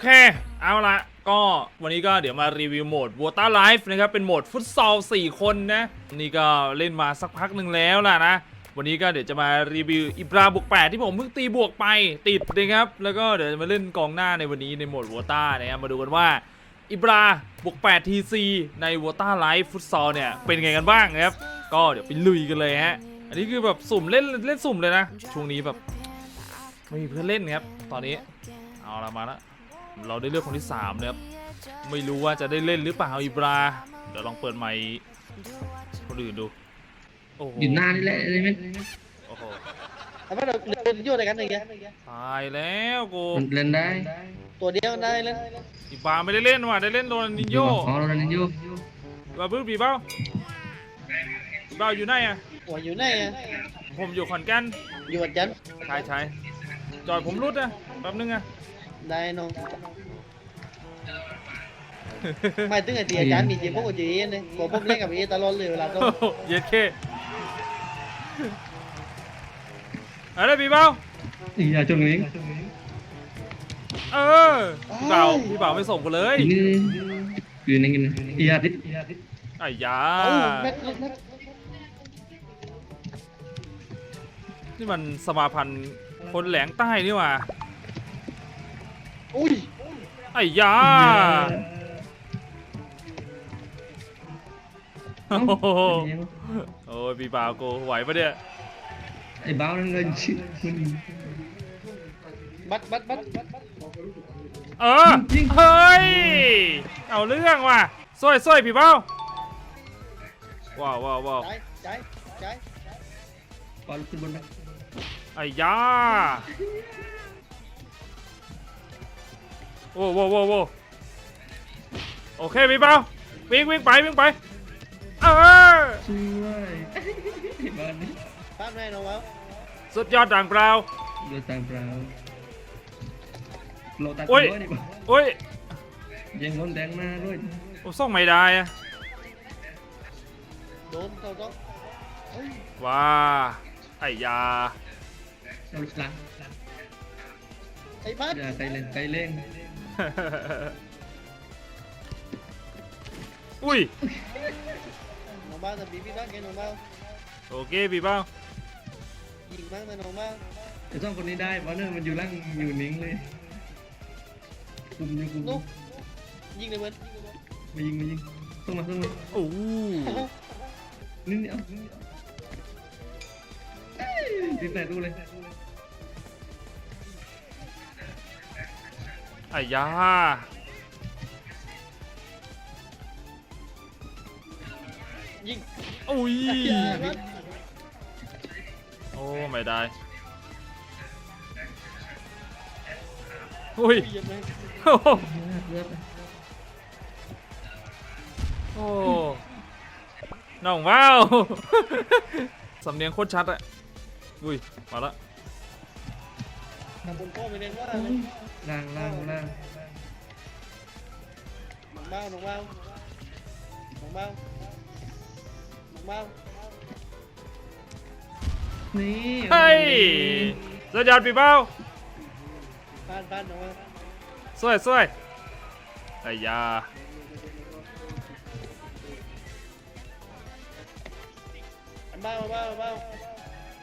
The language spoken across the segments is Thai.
เค เอาละก็วันนี้ก็เดี๋ยวมารีวิวโหมด Water Life นะครับ เป็นโหมดฟุตซอล 4 คนนะ นี่ก็เล่นมาสักพักหนึ่งแล้วล่ะนะ วันนี้ก็เดี๋ยวจะมารีวิวอิบราบวก 8 ที่ผมเพิ่งตีบวกไปติดนะครับ แล้วก็เดี๋ยวจะมาเล่นกองหน้าในวันนี้ในโหมด Water นะครับมาดูกันว่าอิบราบวก 8 TC ใน Water Life ฟุตซอลเนี่ยเป็นไงกันบ้างครับ ก็เดี๋ยวไปลุยกันเลยฮะ อันนี้คือแบบสุ่มเล่นเล่นสุ่มเลยนะ ช่วงนี้แบบไม่มีเพื่อนเล่นครับ ตอนนี้ เอาละมาละ เราได้เลือกคนที่3นะครับไม่รู้ว่าจะได้เล่นหรือเปล่าอิบราเดี๋ยวลองเปิดไมค์คนอื่นดูโอ้โหอยู่หน้านี่แหละเลยไหมโอ้โหทำไมเราเล่นยุ่อะไรกันอย่างเงี้ยตายแล้วกูมันเล่นได้ตัวเดียวได้เล่นอิบราไม่ได้เล่นว่ะได้เล่นโดนนินโยอ๋อโรนัลดินโยบาบื้อปีเบ้าปีเบ้าอยู่ไหนอะหัวอยู่ไหนอะผมอยู่ขอนแก่นอยู่วัดจันทร์ใช่ใช่จอยผมรุดนะแป๊บนึงอะ ได้น้องไม่ถึงไอ้ตีอาจารย์มีจีพวกกับจีเนี่ยผมผมเล่นกับเอตลอดเลยเวลาต้องโอ้โหเย็ดเคอะไรปีเบ้าอีอย่าจงนี้เออพี่เบาพี่เบาไม่ส่งกูเลยนี่อยู่ในกินอีอย่าทิศไอ้ยาเอ้าแม็กแม็กแม็กนี่มันสมาพันธ์คนแหลงใต้นี่หว่า อุ้ยไอ้ยาโอ้โหโอ้ยพี่บ่าวกูไหวปะเนี่ยไอ้บ้านั่นก็ชื่อบัดบัดบัดเออเฮ้ยเอาเรื่องว่ะสวยสวยพี่บ่าวว้าวว้าวว้าวใจใจใจบอลขึ้นบนไปไอ้ยา โอ้โว้โว้โว้โอเคพี่บ่าววิ่งวิ่งไปวิ่งไปเออช่วยไอ้บ้านี่ป้าแม่น้องวะสุดยอดด่างเปล่าโดนตามเปล่าโลตัดโอ้ยด้วยนี่บ้าโอ้ยยังล้นแดงหน้าด้วยผมส่งไม่ได้อะโดนเขาต้องเฮ้ยว้าไอ้ยาเอาลูกหลังไอ้บัดอย่าไกลเล่นไกลเล่น อุ้ยน้องบ้าทำบีพี่บ้านแกน้องบ้าโอเคพี่เป้ายิงบ้างนะน้องบ้าไอ้สองคนนี้ได้เพราะเนี่ยมันอยู่ล่างอยู่นิ่งเลยคุมอยู่คุมนุ๊กยิงเลยเว้ยมายิงมายิงต้องมาต้องมาโอ้โอ้โหนี่นี่เอาเอ้ยติดแต่ดูเลย ไอ้ยายิงอุ้ยบัดโอ้ ไม่ได้ อุ้ยเยี่ยมเลยโอ้โหเลือดโอ้น้องว้าว สำเนียงโคตรชัดอะอุ้ย มาละทำบนโต๊ะไปเล่นว่า ล่างล่างล่างน้องบ้าน้องบ้าน้องบ้าน้องบ้านี่เฮ้ยสุดยอดพี่เป้าบ้านบ้านน้องบ้าสวยสวยไอ้ยาบ้าบ้าบ้า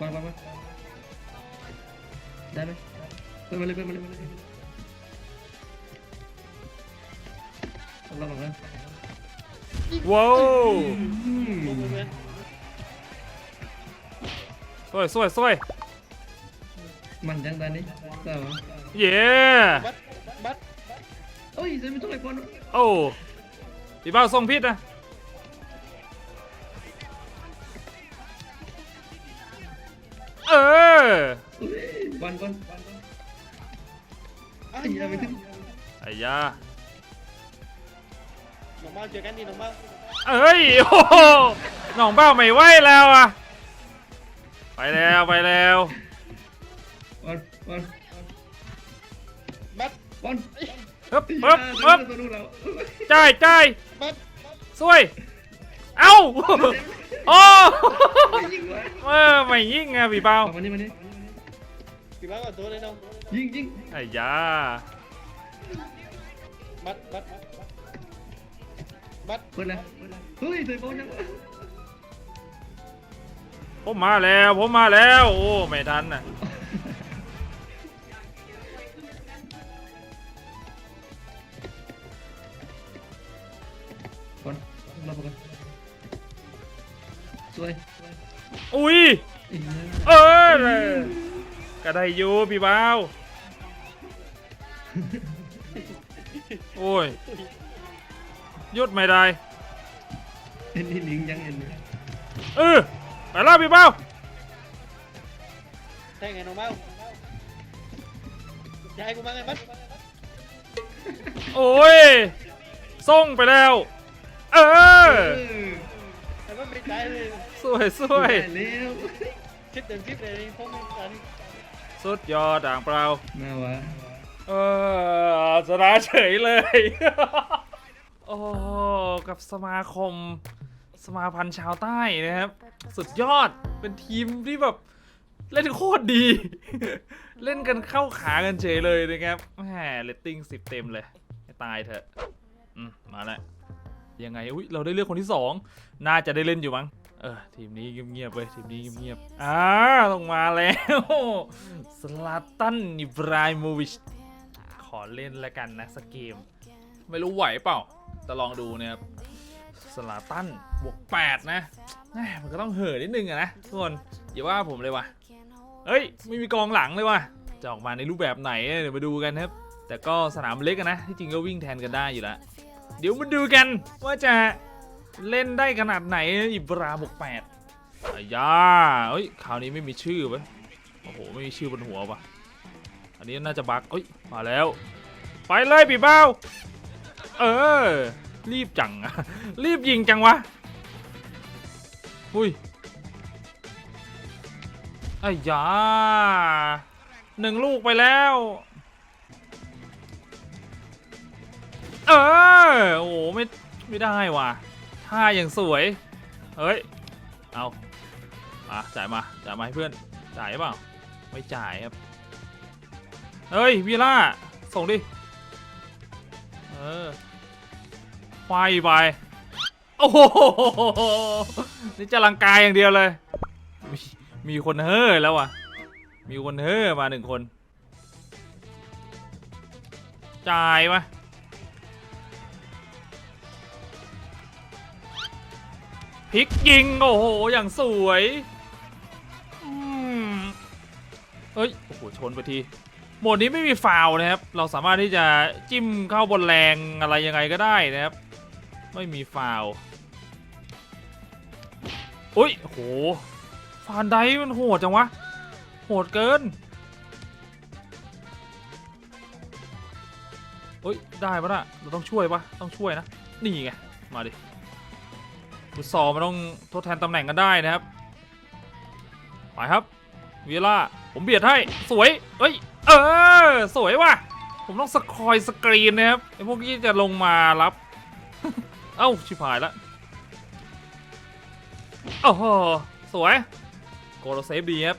มามามาได้ไหมเปิดมาเลยเปิดมาเลย เอาลองก่อนนะว้าวอืมลงไปเว้นสวยสวยสวยมันจังตอนนี้เจ้าเย้บัดบัดโอ้ยจะไม่ต้องไอ้บอลโอ้พี่เป้าส่งพิษนะเออบอลบอลอ้าไอ้ยาไม่ขึ้นไอ้ยา น้องบ้าเจอกันดิน้องบ้าเอ้ยโอ้โหน้องเป้าไม่ไหวแล้วอะไปแล้วไปแล้วบอลบอลบัดบอลฮึบฮึบฮึบตัวดูเราจ่ายจ่ายบัดสวย เอ้าโอ้ยิงวะเออไม่ยิงอะพี่เป้ามานี่มานี่พี่บ้ากับตัวเลยน้องยิงยิงไอ้ยาบัดบัด บัดเปิดแล้วเฮ้ยเตยโบนยังผมมาแล้วผมมาแล้ว โอ้ไม่ทันน่ะก่อนรับก่อนสวยอุ้ยอีกแล้วเออก็ได้อยู่พี่บ่าวโอ้ย หยุดไม่ได้เอ็นนี่ลิงยังเอ็นเลยเออไปแล้วพี่บ่าวใช่ไงน้องเบ้าจะให้กูมาไงบัดโอ้ยส่งไปแล้ว เออแต่ว่าไม่ได้เลยสวยสวย ได้แล้วคิดเต็มคิดเลยนี่ผมไม่ทันสุดยอดด่างเปล่ามาวะ เออชนะเฉยเลยโอ้กับสมาคม สมาพันธ์ชาวใต้นะครับ สุดยอดเป็นทีมที่แบบ เล่นโคตรดี เล่นกันเข้าขากันเฉยเลยนะครับแหมเลตติ้งสิบเต็มเลยตายเถอะอืมมาแล้วยังไงอุ้ยเราได้เลือกคนที่สองน่าจะได้เล่นอยู่มั้งเออทีมนี้เงียบๆเว้ยทีมนี้เงียบๆอ่าต้องมาแล้วสลาตันอิบราฮิโมวิชขอเล่นแล้วกันนะสกเกม ไม่รู้ไหวเปล่า แต่ลองดูนะครับสลาตันบวก8นะม่มันก็ต้องเห่อนิดนึงอะนะทุกคนอย่าว่าผมเลยว่ะเฮ้ย ไม่มีกองหลังเลยว่ะจะออกมาในรูปแบบไหนเดี๋ยวมาดูกันครับ แต่ก็สนามเล็กนะที่จริงก็วิ่งแทนกันได้อยู่แล้วเดี๋ยวมาดูกันว่าจะเล่นได้ขนาดไหนอิบราบวก8อายาเฮ้ยคราวนี้ไม่มีชื่อเว้ยโอ้โหไม่มีชื่อบนหัวว่ะอันนี้น่าจะบักเอ้ยมาแล้ว ไปเลยปีเบ้า เออ รีบจังอะรีบยิงจังวะอุ้ยไอ้ยาหนึ่งลูกไปแล้ว เออ โอ้โหไม่ ไม่ได้ว่ะท่าอย่างสวย เฮ้ย เอาอะจ่ายมา จ่ายมาให้เพื่อน จ่ายเปล่า ไม่จ่ายครับ เฮ้ยวีล่า ส่งดิ เออควายไปโอ้โหนี่จะลังกายอย่างเดียวเลย มีมีคนเฮ้อแล้วว่ะ มีคนเฮ้อมาหนึ่งคน จ่ายมาพลิกยิง โอ้โห อย่างสวยอืมเฮ้ย โอ้โห ชนไปที โหมดนี้ไม่มีฟาวนะครับ เราสามารถที่จะจิ้มเข้าบนแรงอะไรยังไงก็ได้นะครับ ไม่มีฟาวอุ้ยโหฟานไดมันโหดจังวะ โหดเกินเฮ้ยได้ปะน่ะเราต้องช่วยปะต้องช่วยนะ นี่ไง มาดิฟุตซอลมันต้องทดแทนตำแหน่งกันได้นะครับ ไปครับวีล่าผมเบียดให้ สวยเอ้ย เออ สวยว่ะ ผมต้องสคอยสกรีนนะครับไอพวกนี้จะลงมารับ เอ้า ชิบหายละโอ้โหสวย โกลเซฟดีครับ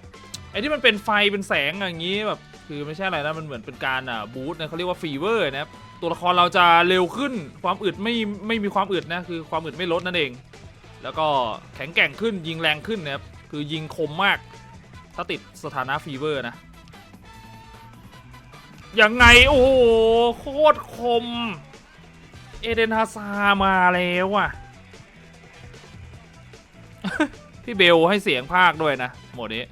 ไอที่มันเป็นไฟเป็นแสงอย่างนี้แบบคือไม่ใช่อะไรนะ มันเหมือนเป็นการอะบูทนะเขาเรียกว่าฟีเวอร์นะครับ ตัวละครเราจะเร็วขึ้น ความอึดไม่ไม่มีความอึดนะ คือความอึดไม่ลดนั่นเอง แล้วก็แข็งแกร่งขึ้นยิงแรงขึ้นนะครับ คือยิงคมมาก ถ้าติดสถานะฟีเวอร์นะ ยังไง โอ้โห โคตรคม เอเดนฮาซามาแล้วอะ พี่เบลให้เสียงภาคด้วยนะ หมดนี้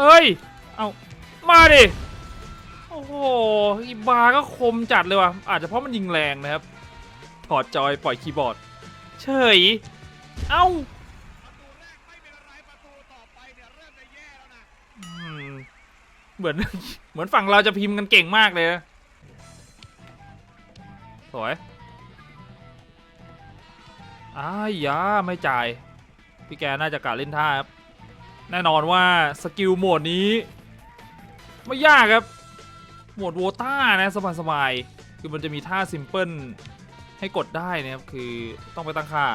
เอ้ย เอามาดิ โอ้โหอีบาก็คมจัดเลยว่ะ อาจจะเพราะมันยิงแรงนะครับ ถอดจอยปล่อยคีย์บอร์ด เฉย เอ้า เหมือน เหมือนฝั่งเราจะพิมพ์กันเก่งมากเลยนะสวยอ้ายาไม่จ่าย พี่แกน่าจะกะเล่นท่าครับ แน่นอนว่าสกิลโหมดนี้ ไม่ยากครับ โหมดโวต้านะสบายๆคือมันจะมีท่าซิมเพิลให้กดได้นะครับ คือต้องไปตั้งค่า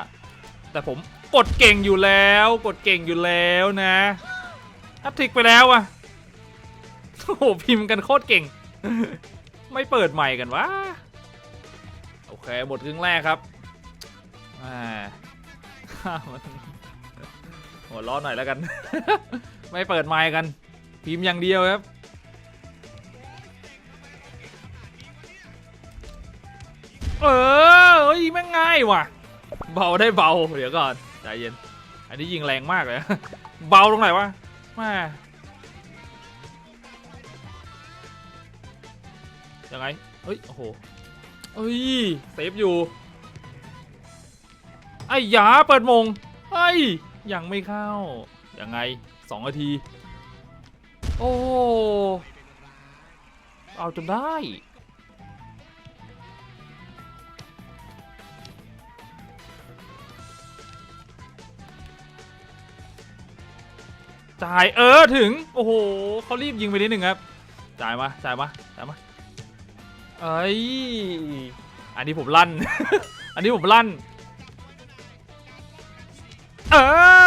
แต่ผมกดเก่งอยู่แล้ว กดเก่งอยู่แล้วนะอัพทริกไปแล้วอะ โอ้โหพิมพ์กันโคตรเก่ง ไม่เปิดใหม่กันวะโอเคหมดครึ่งแรกครับอ่าหัวเร้อหน่อยแล้วกัน ไม่เปิดไมค์กัน พิมพ์อย่างเดียวครับ เออเฮ้ยแม่งง่ายว่ะ เบาได้เบา เดี๋ยวก่อน ใจเย็น อันนี้ยิงแรงมากเลย เบาตรงไหนวะแม่ ยังไง เฮ้ย โอ้โหเฮ้ย เซฟอยู่ ไอ้ยาเปิดมงเฮ้ยยังไม่เข้า ยังไงสองนาที โอ้ เอาจนได้ จ่ายเออถึง โอ้โหเขารีบยิงไปนิดหนึ่งครับ จ่ายมา จ่ายมาจ่ายมา เอ้ย อันนี้ผมลั่น อันนี้ผมลั่น เอ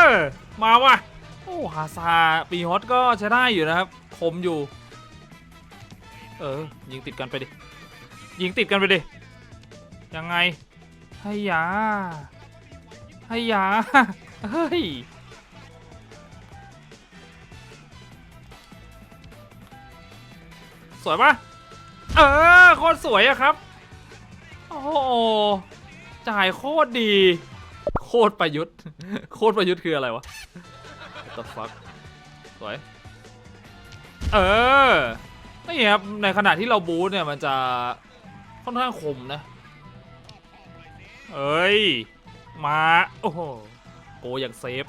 อ มาว่ะ โอ้ฮาซาปีฮอตก็ใช้ได้อยู่นะครับ คมอยู่ เออ ยิงติดกันไปดิ ยิงติดกันไปดิ ยังไงให้ยาให้ยาเฮ้ยสวยปะ ออโคตรสวยอะครับ โอ้โหจ่ายโคตรดี โคตรประยุทธ์ โคตรประยุทธ์คืออะไรวะ What the fuck สวย เออ นี่ครับ ในขณะที่เราบูทเนี่ยมันจะค่อนข้างคมนะ เอ้ย มา โอ้โห โกอย่างเซฟ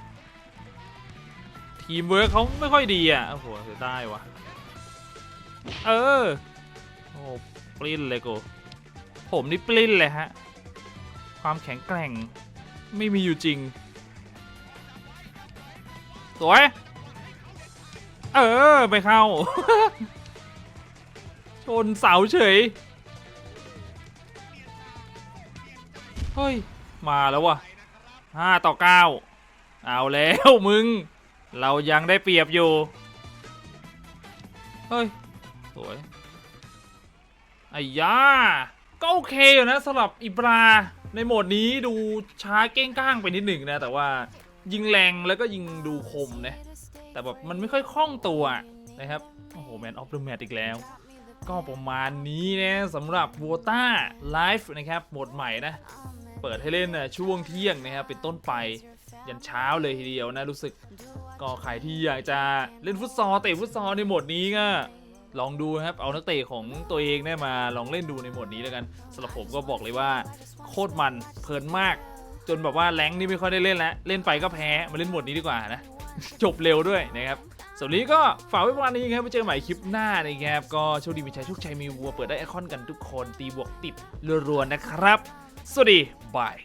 ทีมเวิร์เขาไม่ค่อยดีอะ โอ้โหเสียได้วะเออ โอ้ปลิ้นเลยโกผมนี่ปลิ้นเลยฮะ ความแข็งแกร่งไม่มีอยู่จริง สวย เออไม่เข้า ชนเสาเฉย เฮ้ย มาแล้ววะห้าต่อเก้าเอาแล้วมึง เรายังได้เปรียบอยู่ เฮ้ย สวย ไอ้ย่าก็โอเคอยู่นะสำหรับอิบราในโหมดนี้ดูช้าเก้งก้างไปนิดหนึ่งนะ แต่ว่ายิงแรงแล้วก็ยิงดูคมนะ แต่แบบมันไม่ค่อยคล่องตัวนะครับ โอ้โหแมนออฟเดอะแมตอีกแล้ว ก็ประมาณนี้นะสำหรับ w o t a Live นะครับโหมดใหม่นะ เปิดให้เล่นนะช่วงเที่ยงนะครับเป็นต้นไปยันเช้าเลยทีเดียวนะรู้สึก ก็ใครที่อยากจะเล่นฟุตซอลเตะฟุตซอลในโหมดนี้ก็ ลองดูนะครับ เอานักเตะของตัวเองเนี่ยมาลองเล่นดูในหมดนี้แล้วกันสำหรับผมก็บอกเลยว่าโคตรมันเพลินมาก จนแบบว่าแรงนี่ไม่ค่อยได้เล่นแล้วเล่นไปก็แพ้มาเล่นหมดนี้ดีกว่านะจบเร็วด้วยนะครับสำหรับวันนี้ก็ฝากไว้ประมาณนี้ครับไว้เจอกันใหม่คลิปหน้านะครับก็โชคดีมีชัยโชคชัยมีวัวเปิดได้ไอคอนกันทุกคนตีบวกติดรัวๆนะครับ สวัสดีบาย